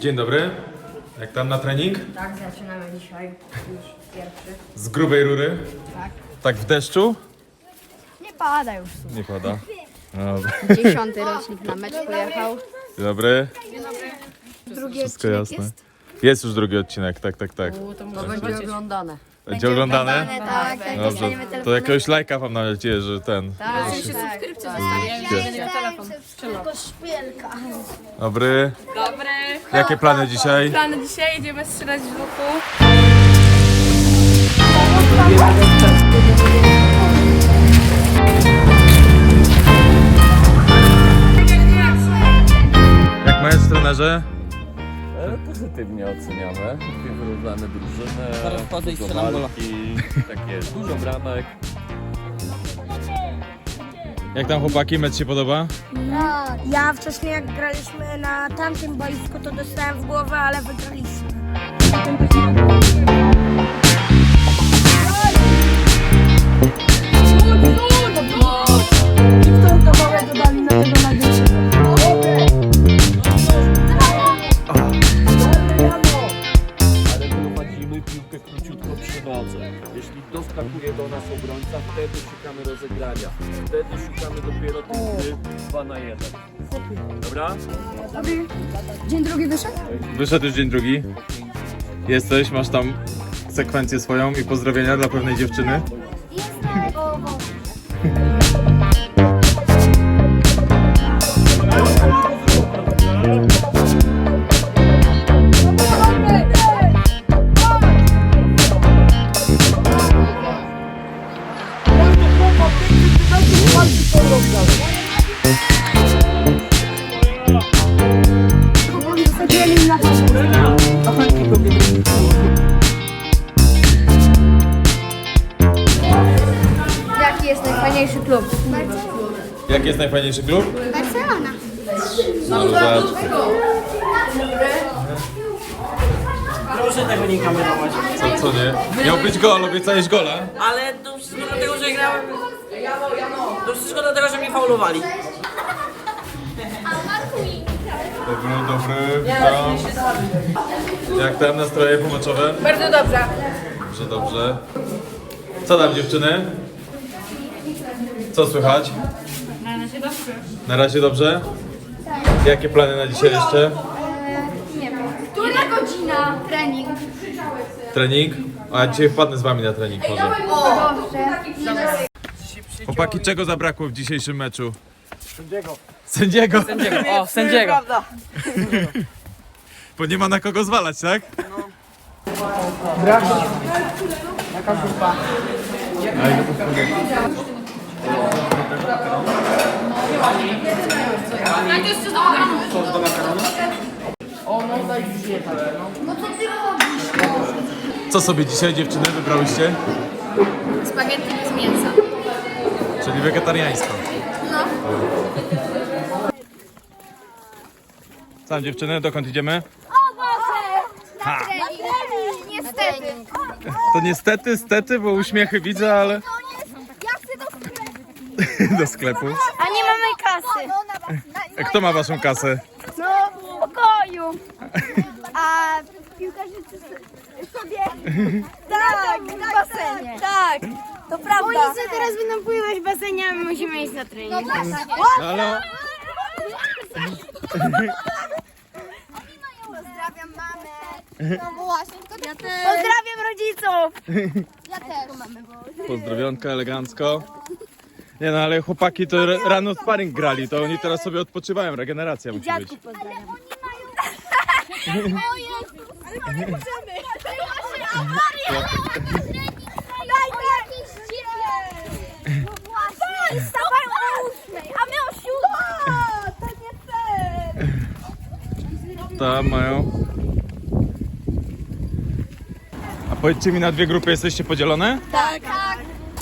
Dzień dobry. Jak tam na trening? Tak, zaczynamy dzisiaj już pierwszy. Z grubej rury? Tak. Tak w deszczu? Nie pada już. Nie pada. Dobra. Dziesiąty rocznik na mecz pojechał. Dzień dobry. Drugi Wszystko jasne. Jest już drugi odcinek, tak, tak, tak. To będzie oglądane. Będzie oglądane? Tak, tak. Dobrze. To jakiegoś lajka mam nadzieję, że ten. Tak, subskrypcję zostawię. telefon. Dobry. Dobry. Jakie plany dzisiaj? Plany dzisiaj idziemy strzelać z łuku. Jak mając trenerze? Pozytywnie oceniamy. Dwie wyrównane drużyny. Zaraz wchodzę i dużo strzelam gola. walki, Takie dużo bramek. Jak tam chłopaki, mecz się podoba? Ja wcześniej jak graliśmy na tamtym boisku, to dostałem w głowę, ale wygraliśmy. Rozegrania. Wtedy szukamy dopiero tych gry 2 na 1. Dobra? Dzień drugi wyszedł? Wyszedł już dzień drugi. Jesteś, masz tam sekwencję swoją i pozdrowienia dla pewnej dziewczyny. Jaki jest najfajniejszy klub? Jaki jest najfajniejszy klub? Barcelona. No, zobacz. Proszę tego nie kamerować. Co, co nie? Miał być gol, obiecałeś gola. Ale to wszystko dlatego, że grałem... To wszystko dlatego, że mnie faulowali. Dobry, dobry, witam. Jak tam nastroje pomoczowe? Bardzo dobrze. Dobrze, dobrze. Co tam dziewczyny? Co słychać? Na razie dobrze. Na razie dobrze? Jakie plany na dzisiaj jeszcze? Która godzina? Trening. Trening? A dzisiaj wpadnę z wami na trening może. Chłopaki, czego zabrakło w dzisiejszym meczu? Sędziego. Sędziego? O, sędziego. Bo nie ma na kogo zwalać, tak? Co sobie dzisiaj dziewczyny wybrałyście? Spaghetti bez mięsa. Czyli wegetariańsko. No. Co tam dziewczyny, dokąd idziemy? Niestety. To niestety, stety, bo uśmiechy widzę, ale... Ja chcę do sklepu. Do sklepu. A nie kasy. A kto ma waszą kasę? No, w pokoju. A piłkarzycy sobie... Tak, w basenie. Tak, to prawda. Oni sobie teraz będą pływać w basenie, a my musimy iść na trening. No ale... Pozdrawiam mamę. No właśnie, ja też. Pozdrawiam rodziców. Ja też. Pozdrowionka elegancko. Nie no, ale chłopaki to r- rano sparring grali, to oni teraz sobie odpoczywają, regeneracja musi być. Dziadku pozdrawiam. O Jezu, ale my nie możemy. Daj jakieś ciebie. No właśnie. Wstawaj o ósmej, a my o siódmej. To nie fair. Tam mają. A powiedzcie mi, na dwie grupy jesteście podzielone? Tak.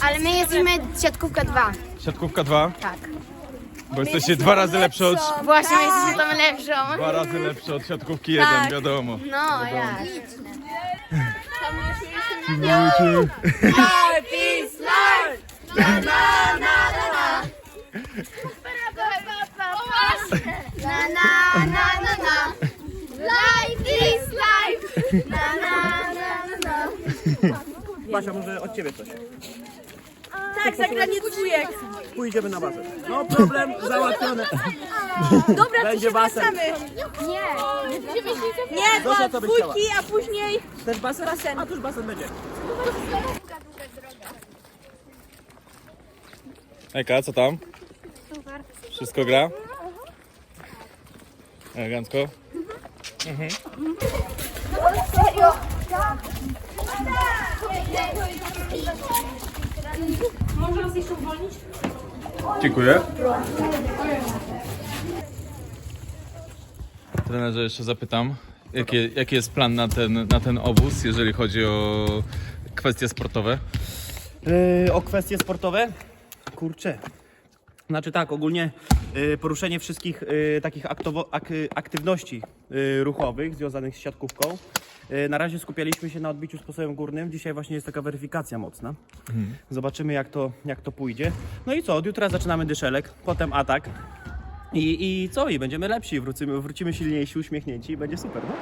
Ale my jesteśmy siatkówka 2. Siatkówka 2? Tak. Bo jesteście dwa razy lepsze od... Właśnie my jesteśmy tam lepszą. Dwa razy lepsze od siatkówki 1, wiadomo. No, jak. Na na na na na. Basia, może od ciebie coś. Tak, zagranie dwójek. Pójdziemy na basen. No problem załatwiony. Dobra, Będzie basen. Nie, Zosia, co byś chciała? dwójki, a później Też basen? basen? A tuż basen będzie. Ejka, co tam? Wszystko gra? Elegancko. Można nas jeszcze uwolnić? Dziękuję. Trenerze, jeszcze zapytam, jaki, jaki jest plan na ten, na ten obóz, jeżeli chodzi o kwestie sportowe? Yy, o kwestie sportowe? Kurczę. Znaczy tak, ogólnie yy, poruszenie wszystkich yy, takich aktowo, ak, aktywności yy, ruchowych związanych z siatkówką. Yy, na razie skupialiśmy się na odbiciu sposobem górnym. Dzisiaj właśnie jest taka weryfikacja mocna. Zobaczymy jak to, jak to pójdzie. No i co, od jutra zaczynamy dyszelek, potem atak. I, I co? I będziemy lepsi, wrócimy, wrócimy silniejsi, uśmiechnięci i będzie super, no?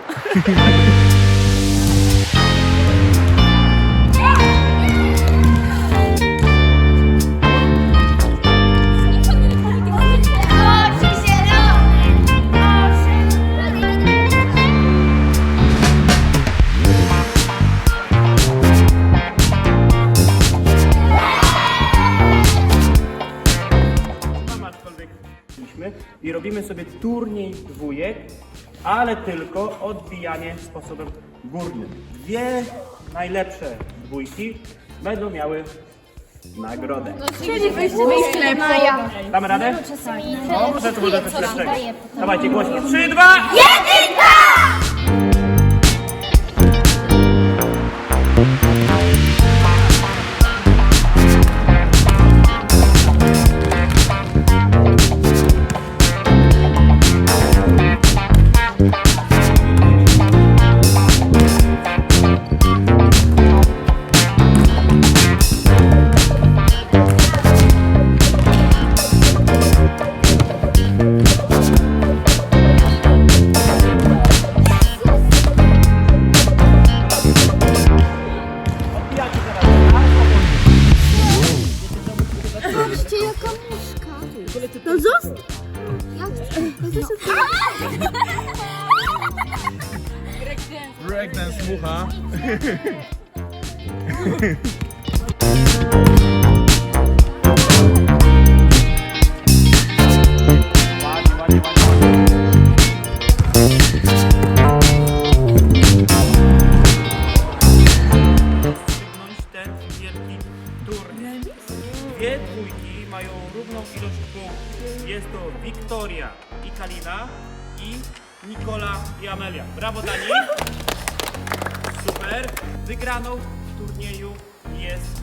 i robimy sobie turniej dwójek, ale tylko odbijanie sposobem górnym. Dwie najlepsze dwójki będą miały nagrodę. Czyli wyjście Maja. Damy radę? No, może to może coś lepszego. Dawajcie głośno. Trzy, dwa! Odbijacie ten wielki turniej. Dwie mają równą ilość punktów. Jest to i Kalina i Nikola i Amelia. Brawo dla nich. Super. Wygraną turnieju jest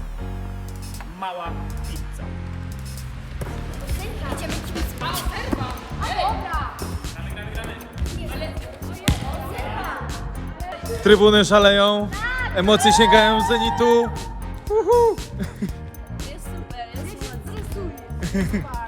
mała pizza. Trybuny szaleją, emocje sięgają zenitu. Uhu. Dzień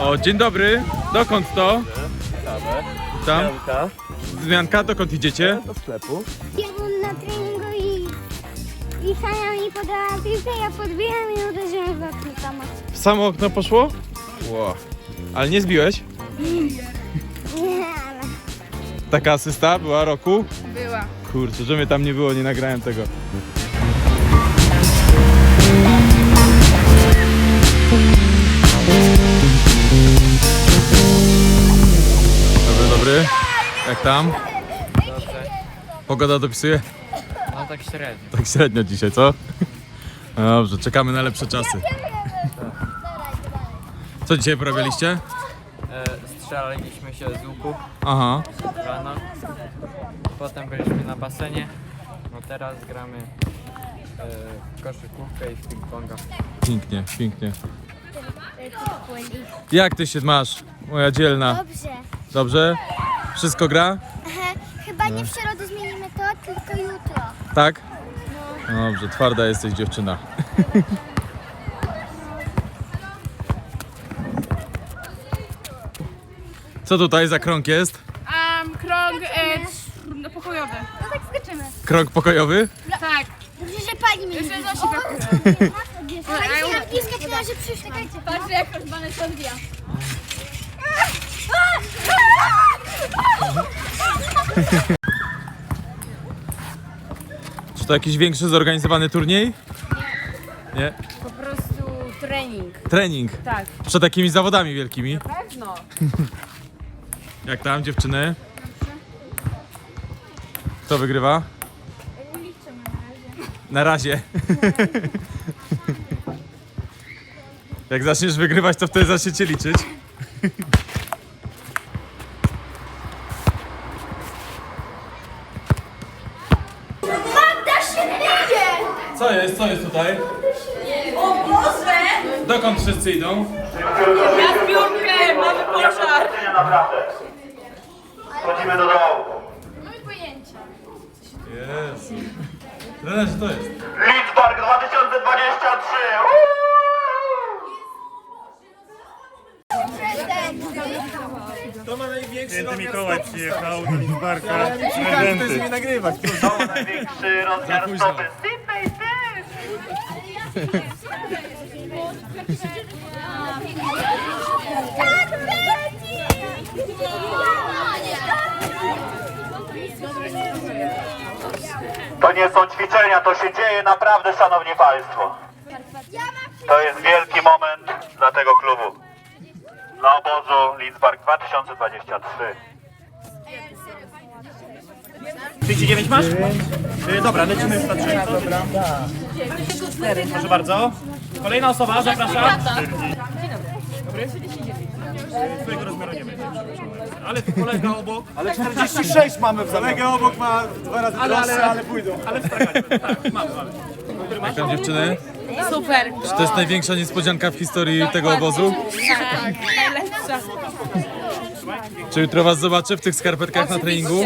O, dzień dobry. Dokąd to? Tam. Zmianka, dokąd idziecie? Do sklepu. Ja byłem na treningu i, i Hania mi podała piłkę, ja podbiłem i uderzyłem w okno sama. W samo okno poszło? Ło. Ale nie zbiłeś? Taka asysta była roku? Była. Kurczę, że mnie tam nie było, nie nagrałem tego. Dobry, dobry. Jak tam? Pogoda dopisuje? No tak średnio. Tak średnio dzisiaj, co? Dobrze, czekamy na lepsze czasy. Co dzisiaj porabialiście? Strzelaliśmy się z łuku Aha. rano. Potem byliśmy na basenie. No teraz gramy e, w koszykówkę i w ping-ponga. Pięknie, pięknie. Jak ty się masz, moja dzielna? Dobrze. Dobrze? Wszystko gra? Chyba nie w środę zmienimy to, tylko jutro. Tak? No Dobrze, twarda jesteś dziewczyna. Co tutaj za krąg jest? Um, krąg e, no, pokojowy. No tak skoczymy. Krąg pokojowy? Tak. Dobrze, że pani mnie Jeszcze nie Zosi brakuje. Pani się napiska, która się przyszła. Patrz jak rozbane odbija. Czy to jakiś większy zorganizowany turniej? Nie. Po prostu trening. Trening. Tak. Przed takimi zawodami wielkimi. Pewno. Jak tam dziewczyny? Kto wygrywa? Na razie. Jak zaczniesz wygrywać, to wtedy zaczniecie liczyć. Co jest? Co jest tutaj? O Boże! Dokąd wszyscy idą? Na piórkę, mamy pożar. Naprawdę. Wchodzimy do dołu. Jezu. Trenerze, co to jest? Lidzbark 2023. Święty Mikołaj przyjechał do Lidzbarka. Prezenty. To największy rozmiar późno. stopy. Sydney też. To nie są ćwiczenia, to się dzieje naprawdę, szanowni państwo. To jest wielki moment dla tego klubu. Dla obozu Lidzbark 2023. 39 masz? Y, dobra, lecimy już na trzy. Dobra. Proszę bardzo. Kolejna osoba, zapraszam. Dobry. Twojego rozmiaru nie będzie. Ale tu kolega obok. Ale 46 mamy w Kolega obok ma dwa razy ale, ale, ale pójdą. Ale w strakanie. Tak, mamy, mamy. Jak tam dziewczyny? Super. Czy to jest największa niespodzianka w historii tego obozu? Tak, najlepsza. Czy jutro was zobaczę w tych skarpetkach na treningu?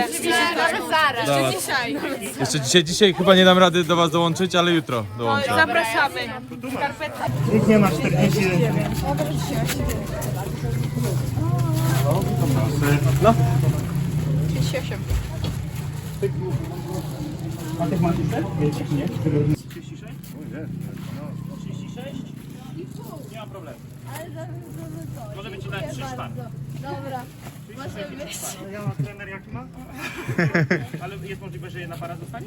Nawet zaraz. Dobra. Dzisiaj. Jeszcze dzisiaj, dzisiaj chyba nie dam rady do was dołączyć, ale jutro dołączę. Zapraszamy. Nikt nie ma 40. No. 38. A tych masz jeszcze? Nie? 36? 36? Nie ma problemu. Może być na 3 czwarte. Dobra. Ja mam trener jaki ma? Ale jest możliwe, że jedna para zostanie?